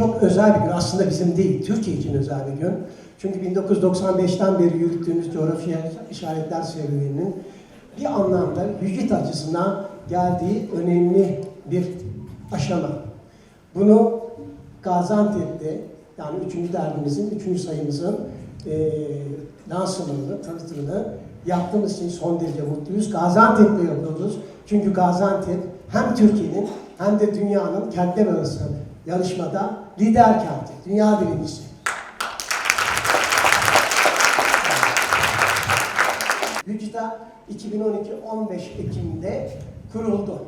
çok özel bir gün. Aslında bizim değil, Türkiye için özel bir gün. Çünkü 1995'ten beri yürüttüğümüz coğrafya işaretler serüveninin bir anlamda hücret açısından geldiği önemli bir aşama. Bunu Gaziantep'te yani 3. dergimizin 3. sayımızın e, lansmanını, tanıtımını yaptığımız için son derece mutluyuz. Gaziantep'te yapıyoruz. Çünkü Gaziantep hem Türkiye'nin hem de dünyanın kentler arası yarışmada lider kenti, dünya birincisi. Hücda 2012 15 Ekim'de kuruldu.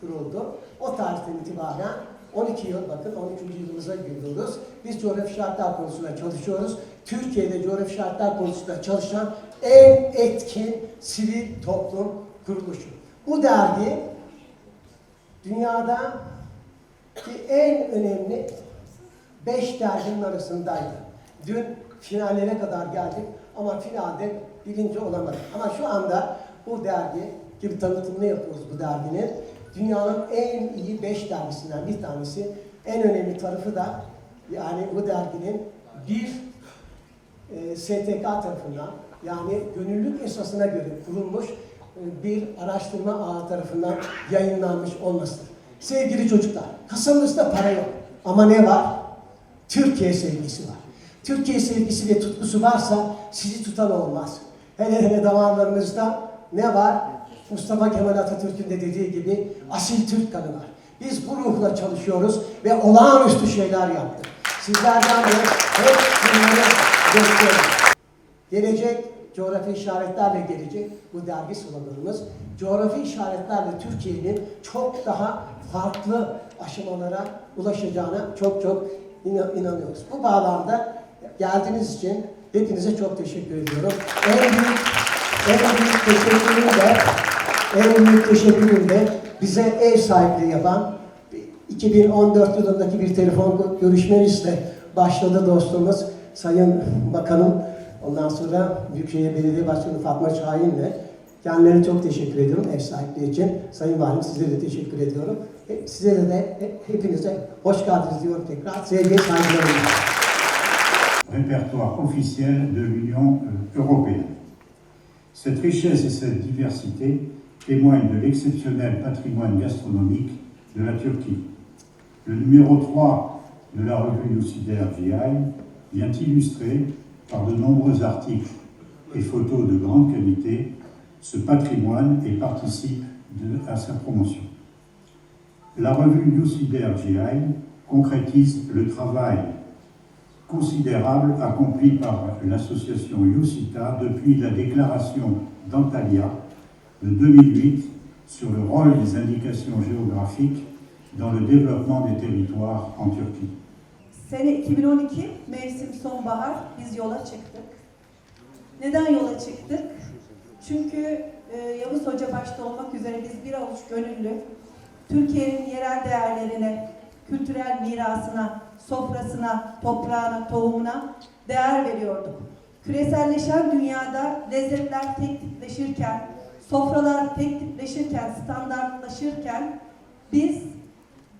Kuruldu. O tarihten itibaren 12 yıl bakın 13. yılımıza giriyoruz. Biz coğrafi şartlar konusunda çalışıyoruz. Türkiye'de coğrafi şartlar konusunda çalışan en etkin sivil toplum kuruluşu. Bu dergi dünyada ki en önemli 5 derginin arasındaydı. Dün finallere kadar geldik ama finalde birinci olamadık. Ama şu anda bu dergi gibi tanıtımını yapıyoruz bu derginin. Dünyanın en iyi 5 dergisinden bir tanesi. En önemli tarafı da yani bu derginin bir e, STK tarafından yani gönüllülük esasına göre kurulmuş e, bir araştırma ağı tarafından yayınlanmış olmasıdır. Sevgili çocuklar, kasamızda para yok ama ne var? Türkiye sevgisi var. Türkiye sevgisi ve tutkusu varsa sizi tutan olmaz. Hele hele damarlarınızda ne var? Mustafa Kemal Atatürk'ün de dediği gibi asil Türk kanı var. Biz bu ruhla çalışıyoruz ve olağanüstü şeyler yaptık. Sizlerden de hep bunları bekliyorum. Gelecek coğrafi işaretlerle gelecek bu dergi sloganımız. Coğrafi işaretlerle Türkiye'nin çok daha farklı aşamalara ulaşacağına çok çok inan- inanıyoruz. Bu bağlamda geldiğiniz için hepinize çok teşekkür ediyorum. En büyük, en büyük teşekkürüm de en büyük teşekkürüm de bize ev sahipliği yapan 2014 yılındaki bir telefon görüşmemizle başladı dostumuz Sayın Bakanım. Ondan sonra Büyükşehir Belediye Başkanı Fatma Şahin'le kendilerine çok teşekkür ediyorum ev sahipliği için. Sayın Valim size de teşekkür ediyorum. Répertoire officiel de l'Union euh, européenne. Cette richesse et cette diversité témoignent de l'exceptionnel patrimoine gastronomique de la Turquie. Le numéro 3 de la revue Lucidaire GI vient illustrer, par de nombreux articles et photos de grande qualité, ce patrimoine et participe à sa promotion. La revue Lucidaire GI concrétise le travail considérable accompli par l'association Youcita depuis la déclaration d'Antalya de 2008 sur le rôle des indications géographiques dans le développement des territoires en Turquie. Sene 2012 mevsim sonbahar biz yola çıktık. Neden yola çıktık? Çünkü e, Yavuz Hoca başta olmak üzere biz bir avuç gönüllü Türkiye'nin yerel değerlerine, kültürel mirasına, sofrasına, toprağına, tohumuna değer veriyorduk. Küreselleşen dünyada lezzetler tek tipleşirken, sofralar tek tipleşirken, standartlaşırken biz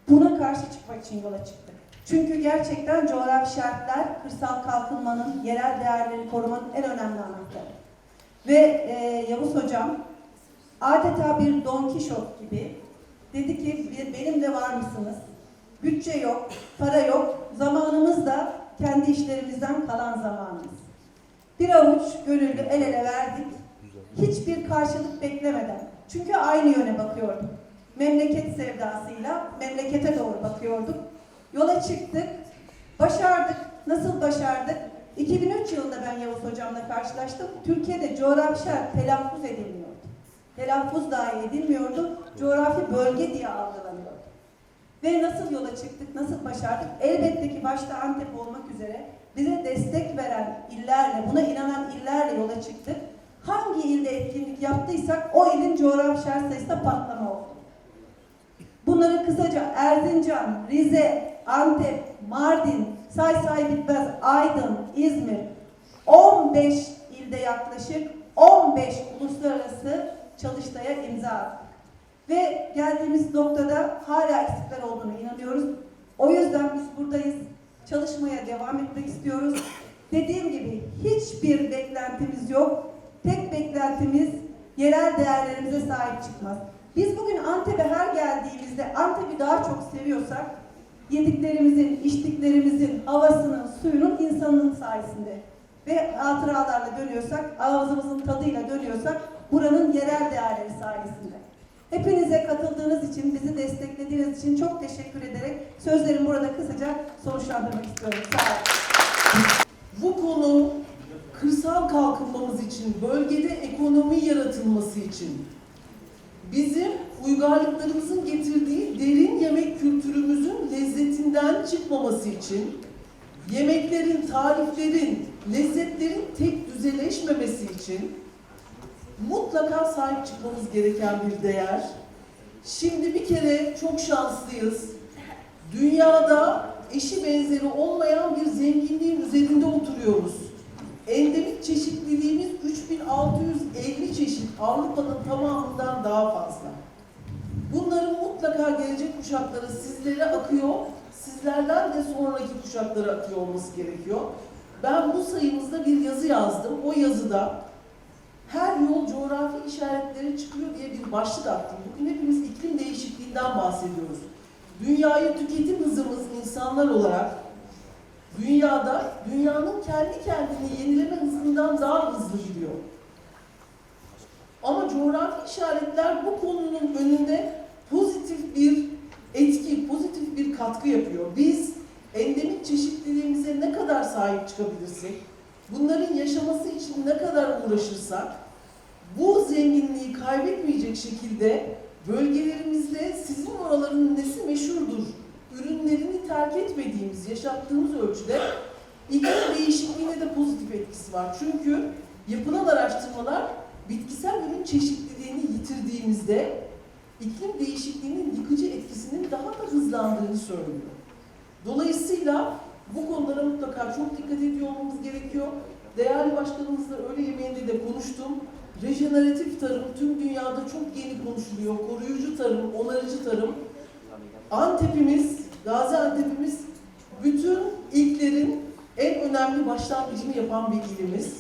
Buna karşı çıkmak için yola çıktık. Çünkü gerçekten coğrafi şartlar kırsal kalkınmanın, yerel değerleri korumanın en önemli anahtarı. Ve e, Yavuz Hocam adeta bir Don Kişot gibi dedi ki "Bir- benimle var mısınız? Bütçe yok, para yok, zamanımız da kendi işlerimizden kalan zamanımız. Bir avuç gönüllü el ele verdik. Hiçbir karşılık beklemeden. Çünkü aynı yöne bakıyorduk. Memleket sevdasıyla memlekete doğru bakıyorduk. Yola çıktık. Başardık. Nasıl başardık? 2003 yılında ben Yavuz Hocam'la karşılaştım. Türkiye'de coğrafi şart telaffuz edilmiyordu. Telaffuz dahi edilmiyordu. Coğrafi bölge diye algılanıyordu. Ve nasıl yola çıktık, nasıl başardık? Elbette ki başta Antep olmak üzere bize destek veren illerle, buna inanan illerle yola çıktık. Hangi ilde etkinlik yaptıysak o ilin coğrafi şart sayısında patlama oldu. Bunları kısaca Erzincan, Rize, Antep, Mardin, say say bitmez Aydın, İzmir 15 ilde yaklaşık 15 uluslararası çalıştaya imza attık. Ve geldiğimiz noktada hala eksikler olduğunu inanıyoruz. O yüzden biz buradayız. Çalışmaya devam etmek istiyoruz. Dediğim gibi hiçbir beklentimiz yok. Tek beklentimiz yerel değerlerimize sahip çıkmak. Biz bugün Antep'e her geldiğimizde Antep'i daha çok seviyorsak yediklerimizin, içtiklerimizin, havasının, suyunun, insanın sayesinde ve hatıralarla dönüyorsak, ağzımızın tadıyla dönüyorsak buranın yerel değerleri sayesinde. Hepinize katıldığınız için, bizi desteklediğiniz için çok teşekkür ederek sözlerimi burada kısaca sonuçlandırmak istiyorum. Sağ olun. Bu konu kırsal kalkınmamız için, bölgede ekonomi yaratılması için, bizim uygarlıklarımızın getirdiği derin yemek kültürümüzün lezzetinden çıkmaması için, yemeklerin, tariflerin, lezzetlerin tek düzeleşmemesi için mutlaka sahip çıkmamız gereken bir değer. Şimdi bir kere çok şanslıyız. Dünyada eşi benzeri olmayan bir zenginliğin üzerinde oturuyoruz. Endemik çeşitliliğimiz 3650 çeşit Avrupa'nın tamamından daha fazla. Bunların mutlaka gelecek kuşaklara sizlere akıyor, sizlerden de sonraki kuşaklara akıyor olması gerekiyor. Ben bu sayımızda bir yazı yazdım. O yazıda her yol coğrafi işaretleri çıkıyor diye bir başlık attım. Bugün hepimiz iklim değişikliğinden bahsediyoruz. Dünyayı tüketim hızımız insanlar olarak dünyada dünyanın kendi kendini yenileme hızından daha hızlı gidiyor. Ama coğrafi işaretler bu konunun önünde pozitif bir etki, pozitif bir katkı yapıyor. Biz endemik çeşitliliğimize ne kadar sahip çıkabilirsek, bunların yaşaması için ne kadar uğraşırsak, bu zenginliği kaybetmeyecek şekilde bölgelerimizde sizin oraların nesi meşhurdur, ürünlerini terk etmediğimiz, yaşattığımız ölçüde iklim değişikliğine de pozitif etkisi var. Çünkü yapılan araştırmalar bitkisel ürün çeşitliliğini yitirdiğimizde iklim değişikliğinin yıkıcı etkisinin daha da hızlandığını söylüyor. Dolayısıyla bu konulara mutlaka çok dikkat ediyor olmamız gerekiyor. Değerli başkanımızla öğle yemeğinde de konuştum. Rejeneratif tarım tüm dünyada çok yeni konuşuluyor. Koruyucu tarım, onarıcı tarım. Antep'imiz, Gaziantep'imiz bütün ilklerin en önemli başlangıcını yapan bir ilimiz.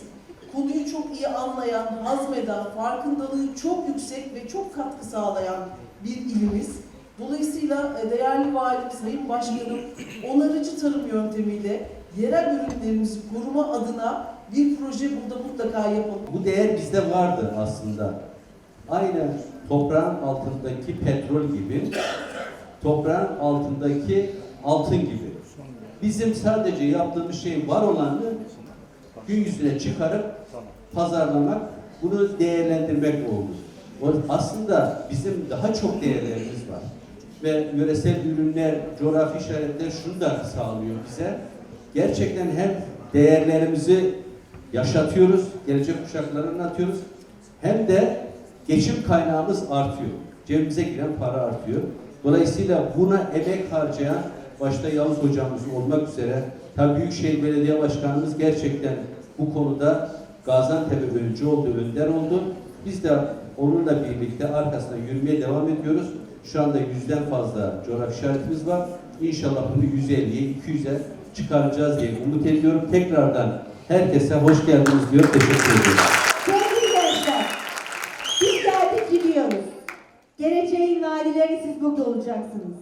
Konuyu çok iyi anlayan, hazmeden, farkındalığı çok yüksek ve çok katkı sağlayan bir ilimiz. Dolayısıyla e, değerli valimiz, sayın başkanım, onarıcı tarım yöntemiyle yerel ürünlerimizi koruma adına bir proje burada mutlaka yapalım. Bu değer bizde vardı aslında. Aynı toprağın altındaki petrol gibi, toprağın altındaki altın gibi. Bizim sadece yaptığımız şey var olanı gün yüzüne çıkarıp pazarlamak, bunu değerlendirmek oldu. Aslında bizim daha çok değerlerimiz var. Ve yöresel ürünler, coğrafi işaretler şunu da sağlıyor bize. Gerçekten hem değerlerimizi yaşatıyoruz, gelecek kuşaklara anlatıyoruz. Hem de geçim kaynağımız artıyor. Cebimize giren para artıyor. Dolayısıyla buna emek harcayan başta Yavuz hocamız olmak üzere tabii Büyükşehir Belediye Başkanımız gerçekten bu konuda Gaziantep'e öncü oldu, önder oldu. Biz de onunla birlikte arkasından yürümeye devam ediyoruz. Şu anda yüzden fazla coğrafi işaretimiz var. İnşallah bunu 150'ye, 200'e çıkaracağız diye umut ediyorum. Tekrardan herkese hoş geldiniz diyor. Teşekkür ediyorum. Sevgili gençler, biz geldik gidiyoruz. Geleceğin valileri siz burada olacaksınız.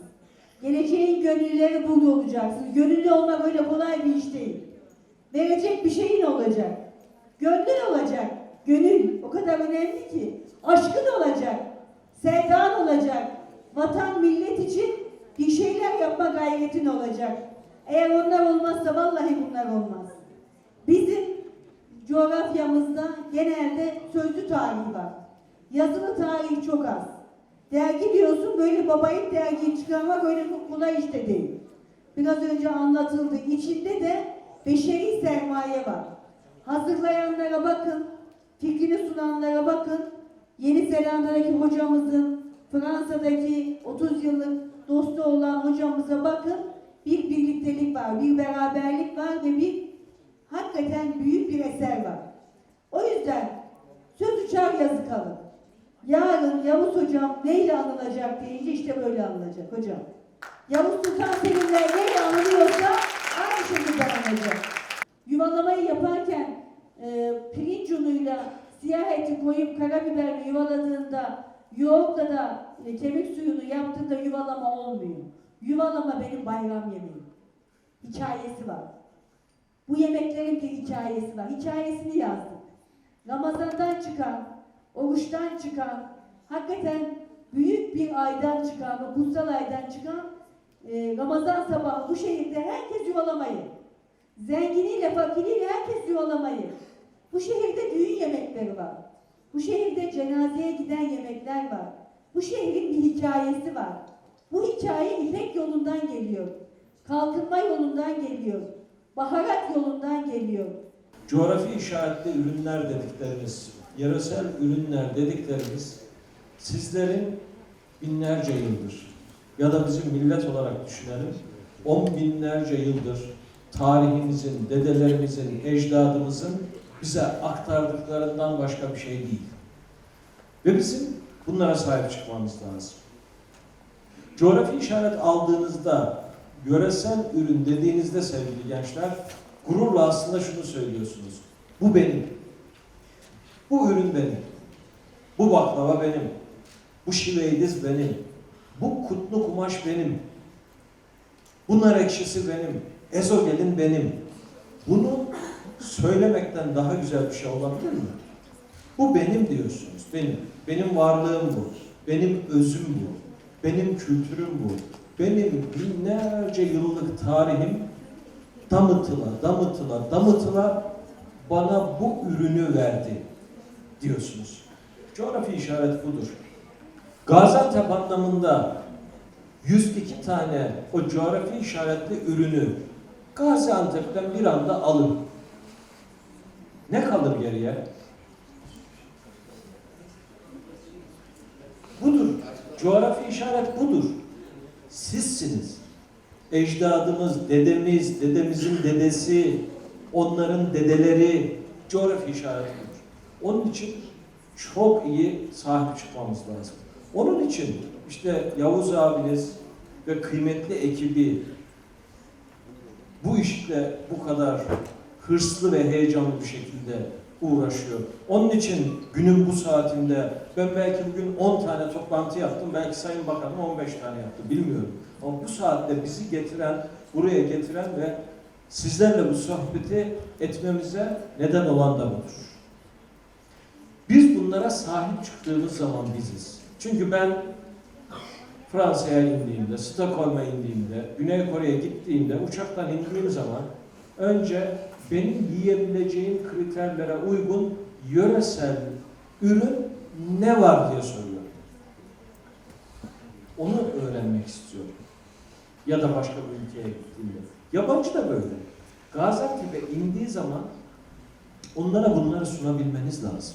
Geleceğin gönüllüleri burada olacaksınız. Gönüllü olmak öyle kolay bir iş değil. Verecek bir şeyin olacak. Gönlün olacak. Gönül o kadar önemli ki. Aşkın olacak. Sevdan olacak. Vatan millet için bir şeyler yapma gayretin olacak. Eğer onlar olmazsa vallahi bunlar olmaz. Coğrafyamızda genelde sözlü tarih var. Yazılı tarih çok az. Dergi diyorsun böyle babayit dergiyi çıkarmak öyle kolay işte değil. Biraz önce anlatıldı. İçinde de beşeri sermaye var. Hazırlayanlara bakın, fikrini sunanlara bakın. Yeni Zelanda'daki hocamızın, Fransa'daki 30 yıllık dostu olan hocamıza bakın. Bir birliktelik var, bir beraberlik var ve bir hakikaten büyük bir eser var. O yüzden söz uçar yazı kalır. Yarın Yavuz hocam neyle anılacak deyince işte böyle anılacak hocam. Yavuz Sultan Selim'le neyle anılıyorsa aynı şekilde anılacak. Yuvalamayı yaparken e, pirinç unuyla siyah eti koyup karabiberle yuvaladığında yoğurtla da e, kemik suyunu yaptığında yuvalama olmuyor. Yuvalama benim bayram yemeğim. Hikayesi var. Bu yemeklerin bir hikayesi var. Hikayesini yazdık. Ramazan'dan çıkan, oruçtan çıkan, hakikaten büyük bir aydan çıkan, o kutsal aydan çıkan e, Ramazan sabahı bu şehirde herkes yuvalamayı. Zenginiyle fakiriyle herkes yuvalamayı. Bu şehirde düğün yemekleri var. Bu şehirde cenazeye giden yemekler var. Bu şehrin bir hikayesi var. Bu hikaye İpek yolundan geliyor. Kalkınma yolundan geliyor. Baharat yolundan geliyor. Coğrafi işaretli ürünler dediklerimiz, yöresel ürünler dediklerimiz sizlerin binlerce yıldır ya da bizim millet olarak düşünelim on binlerce yıldır tarihimizin, dedelerimizin, ecdadımızın bize aktardıklarından başka bir şey değil. Ve bizim bunlara sahip çıkmamız lazım. Coğrafi işaret aldığınızda, yöresel ürün dediğinizde sevgili gençler, gururla aslında şunu söylüyorsunuz. Bu benim. Bu ürün benim. Bu baklava benim. Bu şiveydiz benim. Bu kutlu kumaş benim. Bu nar ekşisi benim. Ezogelin benim. Bunu söylemekten daha güzel bir şey olabilir mi? Bu benim diyorsunuz. Benim. Benim varlığım bu. Benim özüm bu. Benim kültürüm bu. Benim binlerce yıllık tarihim damıtıla, damıtıla, damıtıla bana bu ürünü verdi diyorsunuz. Coğrafi işaret budur. Gaziantep anlamında 102 tane o coğrafi işaretli ürünü Gaziantep'ten bir anda alın. Ne kalır geriye? Budur. Coğrafi işaret budur. Sizsiniz ecdadımız, dedemiz, dedemizin dedesi, onların dedeleri coğrafi işaretidir. Onun için çok iyi sahip çıkmamız lazım. Onun için işte Yavuz abiniz ve kıymetli ekibi bu işle bu kadar hırslı ve heyecanlı bir şekilde uğraşıyor. Onun için günün bu saatinde ben belki bugün 10 tane toplantı yaptım, belki Sayın Bakanım 15 tane yaptı, bilmiyorum. Ama bu saatte bizi getiren, buraya getiren ve sizlerle bu sohbeti etmemize neden olan da budur. Biz bunlara sahip çıktığımız zaman biziz. Çünkü ben Fransa'ya indiğimde, Stockholm'a indiğimde, Güney Kore'ye gittiğimde, uçaktan indiğim zaman önce benim yiyebileceğim kriterlere uygun yöresel ürün ne var diye soruyorum. Onu öğrenmek istiyorum. Ya da başka bir ülkeye gittiğimde. Yabancı da böyle. Gaziantep'e indiği zaman onlara bunları sunabilmeniz lazım.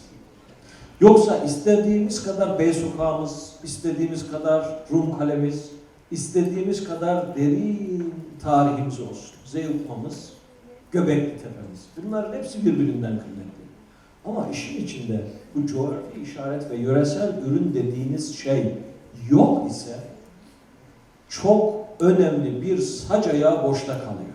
Yoksa istediğimiz kadar Bey sokağımız, istediğimiz kadar Rum kalemiz, istediğimiz kadar derin tarihimiz olsun. Zeyukmamız, Göbekli Tepemiz. Bunların hepsi birbirinden kıymetli. Ama işin içinde bu coğrafi işaret ve yöresel ürün dediğiniz şey yok ise çok önemli bir sac ayağı boşta kalıyor.